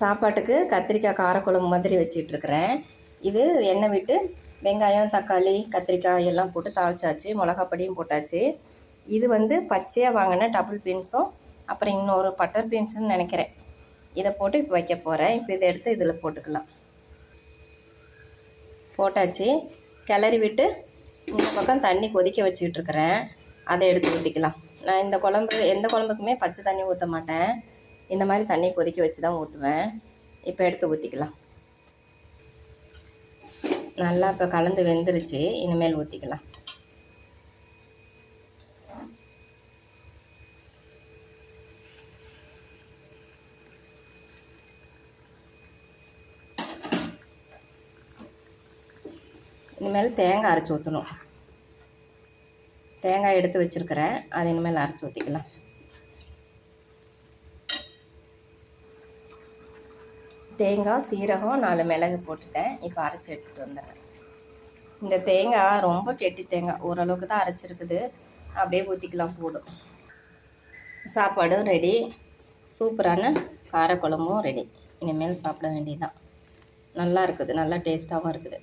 சாப்பாட்டுக்கு கத்திரிக்காய் காரக்குழம்பு மாதிரி வச்சிட்ருக்கிறேன் இது எண்ணெய் விட்டு வெங்காயம் தக்காளி கத்திரிக்காய் எல்லாம் போட்டு தாளிச்சாச்சு. மிளகாப்பொடியும் போட்டாச்சு. இது வந்து பச்சையாக வாங்கின டபுள் பீன்ஸும் அப்புறம் இன்னொரு பட்டர் பீன்ஸுன்னு நினைக்கிறேன். இதை போட்டு இப்போ வைக்க போகிறேன் இப்போ இதை எடுத்து இதில் போட்டுக்கலாம். போட்டாச்சு. கிளறி விட்டு இந்த பக்கம் தண்ணி கொதிக்க வச்சுக்கிட்டு இருக்கிறேன் அதை எடுத்து ஊற்றிக்கலாம் நான் இந்த குழம்பு எந்த குழம்புக்குமே பச்சை தண்ணி ஊற்ற மாட்டேன். இந்த மாதிரி தண்ணி கொதிக்க வச்சு தான் ஊற்றுவேன் இப்போ எடுத்து ஊற்றிக்கலாம் நல்லா இப்போ கலந்து வெந்துருச்சு. இனிமேல் ஊற்றிக்கலாம் இனிமேல் தேங்காய் அரைச்சி ஊற்றணும் தேங்காய் எடுத்து வச்சுருக்கிறேன். அதை இனிமேல் அரைச்சி ஊற்றிக்கலாம் தேங்காய் சீரகம் நாலு மிளகு போட்டுட்டேன். இப்போ அரைச்சி எடுத்துகிட்டு வந்துடுறேன். இந்த தேங்காய் ரொம்ப கெட்டி தேங்காய். ஓரளவுக்கு தான் அரைச்சிருக்குது. அப்படியே ஊற்றிக்கலாம் போதும். சாப்பாடும் ரெடி சூப்பரான காரக்குழம்பும் ரெடி இனிமேல் சாப்பிட வேண்டியதுதான். நல்லா இருக்குது. நல்லா டேஸ்ட்டாகவும் இருக்குது.